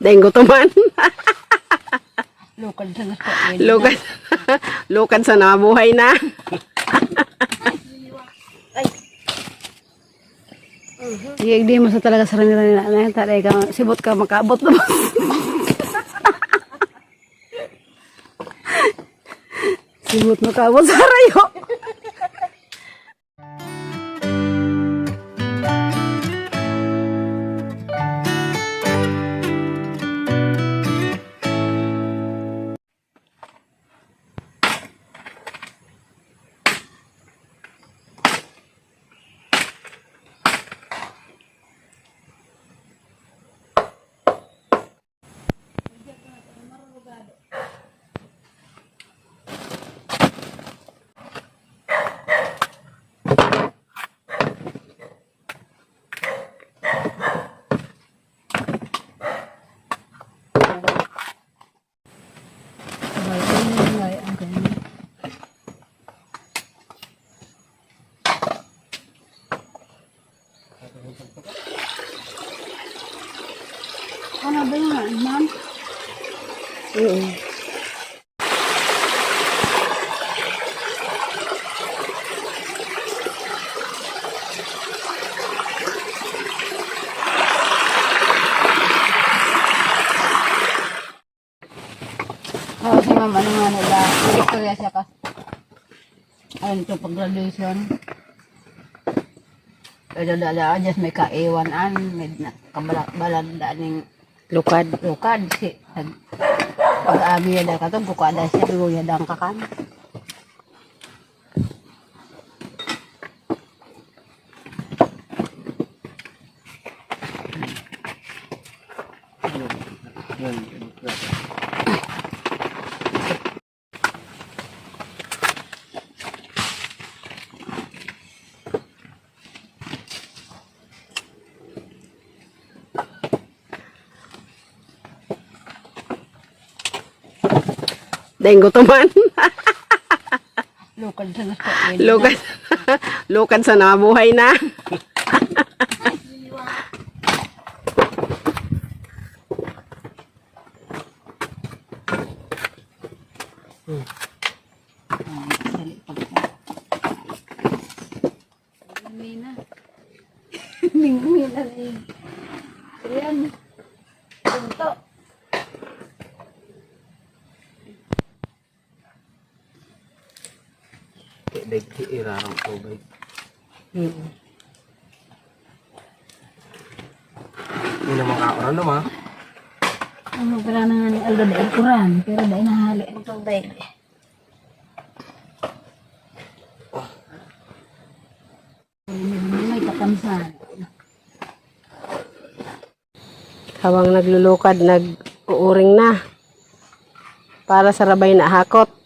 Denggo to man. Lokal sa. Lukan. Lukan sa nabuhay na. Sige, di mo sa talaga sa ranira nila. Yan, taray ka, sibot ka, makaabot na sibot makaabot sa rayo. Ma'am, ano nga nila, Victoria siya ka. Ano ito, pag-graduation. Pero dala, just may kaiwanan, may kabalak-balak daning Lukad. lukad. Si, pag-abi yan ka to, kukada siya, luya dang kakan. Denggo to man. Lukad sa gusto. Lukan. Lukan sa nabuhay na. Hindi na makakaroon naman. Ano pala na nga ni Aldo dahil kuran, pero dahil nahali ang tubig. May katamsan. Habang naglulukad, nag-uuring na. Para sa rabay na hakot.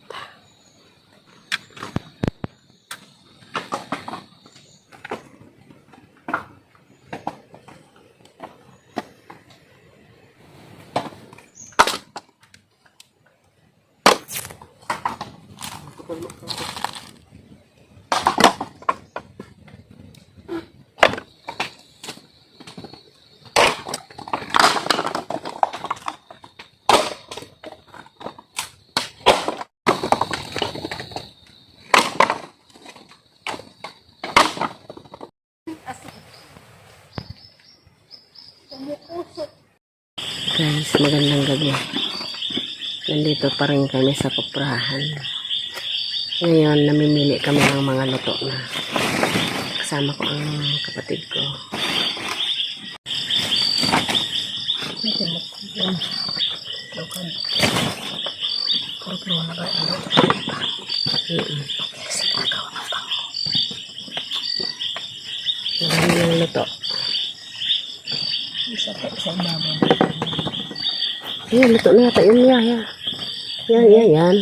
Guys, magandang gabi. Nandito pa rin kami sa kuprahan. Ngayon, namimili kami ng mga luto na. Kasama ko ang kapatid ko. Mm-mm. Marami ng luto. Isa pa sa ibabaw. Yan, luto na yata yun. Yan, yan. Yan, yan, yan.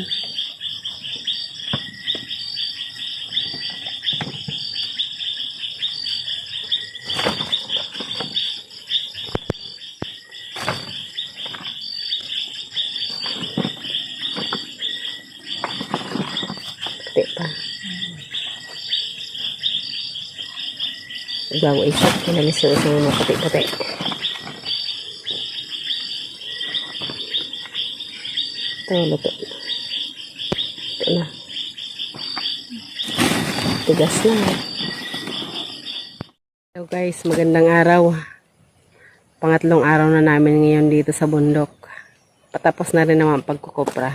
Pati pa. Gawa isip. Kinaliso sa mga pati-pati. Ito, luto. Ito na. Tigas na. Hello guys, magandang araw. Pangatlong araw na namin ngayon dito sa bundok. Patapos na rin naman ang pagkukupra.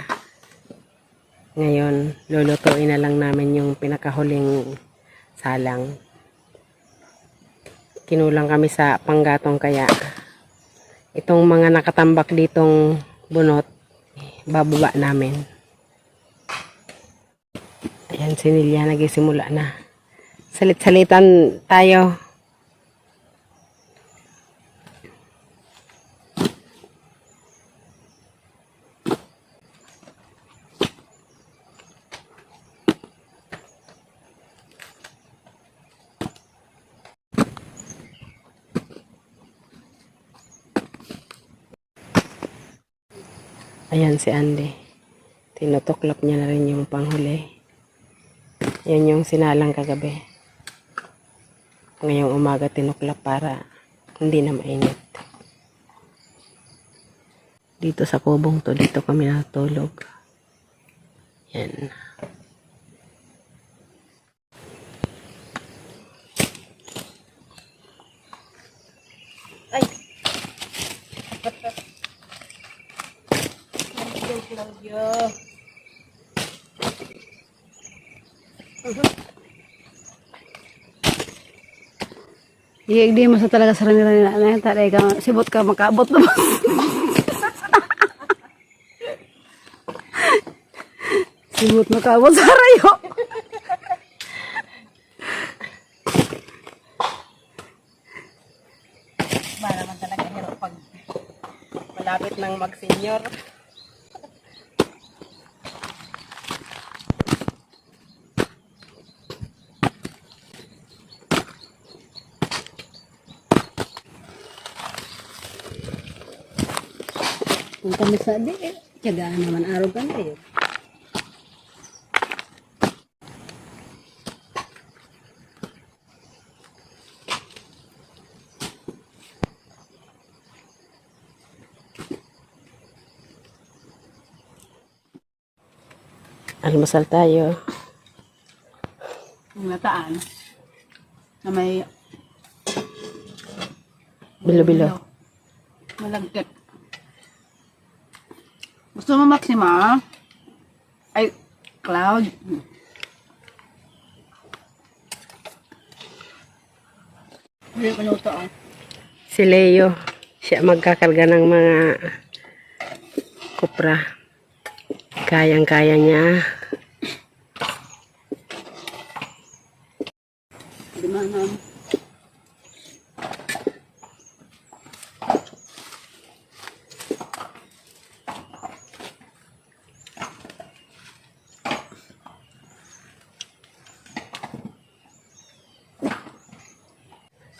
Ngayon, lulutuin na lang namin yung pinakahuling salang. Kinulang kami sa panggatong kaya itong mga nakatambak ditong bunot, bababa namin. Ayan, si Nelia nagisimula na. Salit-salitan tayo. Ayan si Andy. Tinutuklap niya na rin yung panghuli. Yan yung sinalang kagabi. Ngayong umaga tinuklap para hindi na mainit. Dito sa kubong to, dito kami natulog. Yan. Iya, di masa talaga sa nila nila na tari ka sibot ka makaabot na sibot makaabot sa rayo. Ba naman talaga hirap pag malapit ng mag-senior. Kung kami sa di, eh, tiyagaan naman araw ka na yun. Almasal tayo. Yung nataan, na may Bilo-bilo. malagkit. Gusto mo Maxima? Ay, Cloud. Hindi ko luto ah. Si Leo, siya magkakarga ng mga kupra. Kayang-kaya niya. Di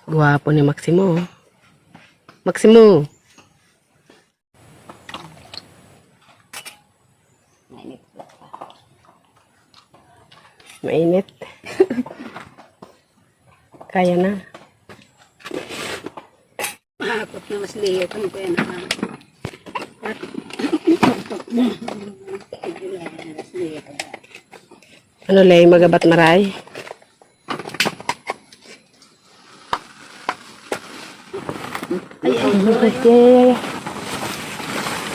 Guwapo ni Maximo. Maximo! Mainit. Kaya na. Mahapot na mas liyo. Ko yan na. Ano lay, magabat maray? Ay, ay, ay, ay, ay, ay.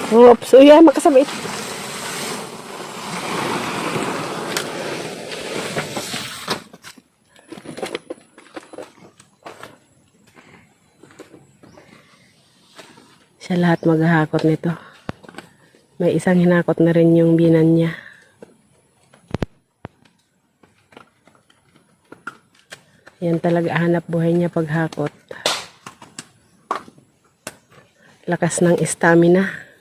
Oops, uy, ay, makasabit. Siya lahat maghahakot nito. May isang hinakot na rin yung binan niya. Yan talaga hanap buhay niya paghakot. Lakas ng stamina.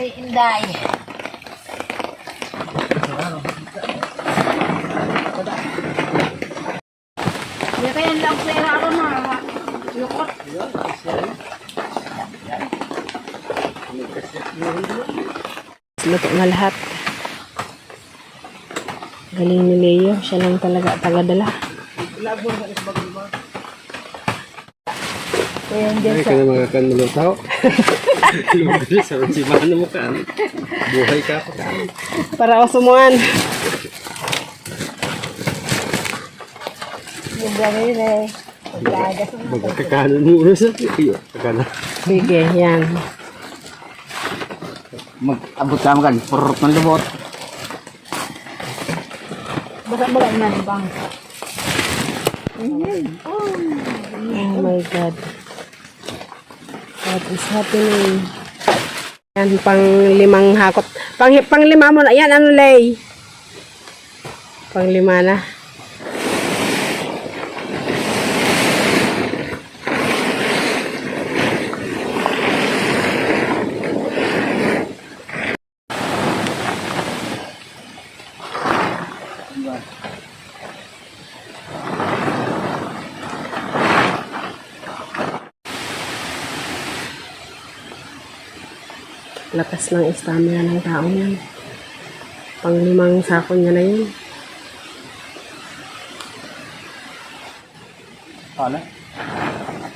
Inday, inday. Ya kaya lang pera ako na. Yukot. Luto na lahat. Galing ni Leo. Siya lang talaga tagadala. Labon na isbag kaya dyan Ay, sa... ka na mga kanulutaw. Lumabas sa simano mo ka. Buhay ka pa. Para osumuan. Yung gawin eh. Pagkagas. Magkakanan mo ulo sa iyo. Kakanan. Sige, yan. Mag-abot ka kan. Purot ng lubot. Baka-baka na bang. Oh my God. What is happening? Yan, pang limang hakot. Pang, pang lima mo na. Yan, ano, Lay? Pang lima na. Lakas ng stamina ng tao yan. Pang limang sako niya na yun. Ano?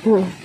Hmm.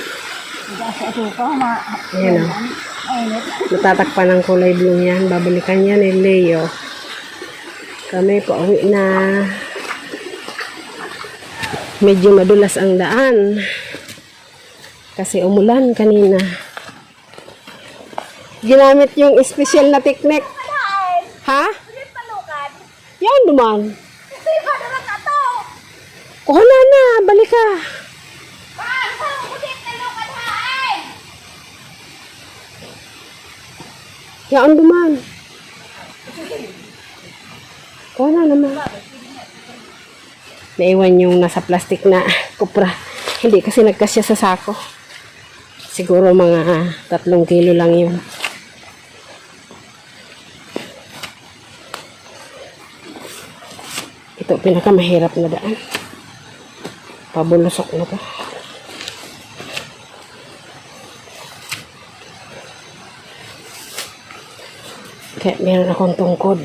Ayan o. Ainit. Natatakpan ng kulay blue yan. Babalikan yan ni Leo. Kami pa uwi na. Medyo madulas ang daan. Kasi umulan kanina. Ginamit yung special na technique. Ha? Yan duman. Kuha na na, balik ka. Yan duman. Kuha na naman. Naiwan yung nasa plastic na kupra. Hindi kasi nagkasya sa sako. Siguro mga tatlong kilo lang yun. Ito pinakamahirap na daan. Pabulusok na to. Kaya meron akong tungkod.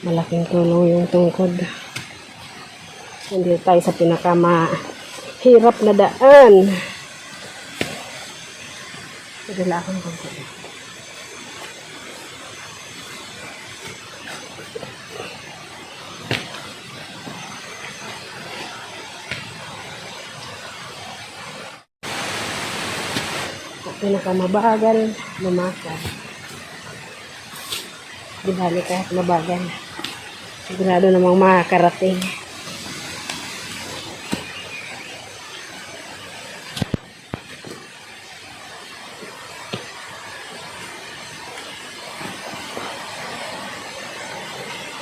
Malaking tulong yung tungkod. Hindi tayo sa pinakamahirap na daan. Padala akong tungkod. pinakamabagal lumakad. Di bali kahit mabagal. Sigurado namang makakarating.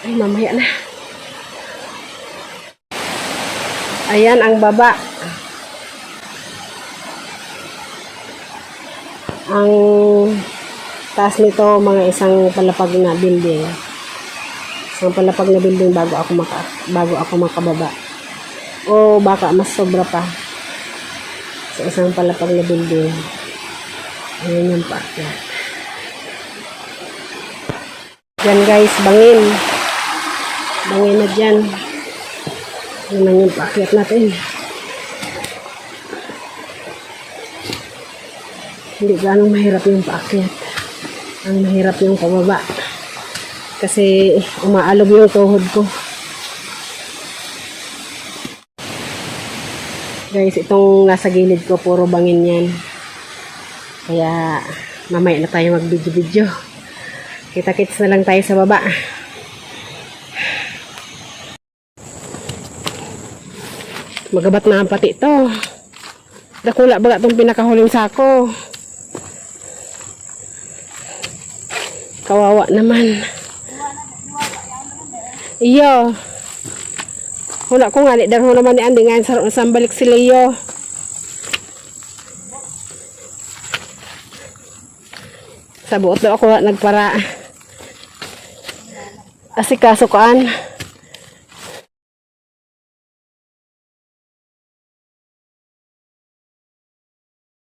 Ay, mamaya na. Ayan ang baba. Ang taas nito mga isang palapag na building. Isang palapag na building bago ako maka bago ako makababa. O baka mas sobra pa. Sa isang palapag na building. Ayan yung paakyat. Yan guys, bangin. Bangin na dyan. Yan lang yung paakyat natin. hindi ganong mahirap yung paakyat. Ang mahirap yung pababa. Kasi umaalog yung tuhod ko. Guys, itong nasa gilid ko, puro bangin yan. Kaya, mamaya na tayo mag-video-video. Kita-kits na lang tayo sa baba. Magabat na ang pati ito. Dakula baga itong pinakahuling sako. Kawawa naman. Iyo. Hula ko nga, di darho naman ni Andy nga sa sambalik sila iyo. Sa buot daw ako nagpara. Asikaso kaan.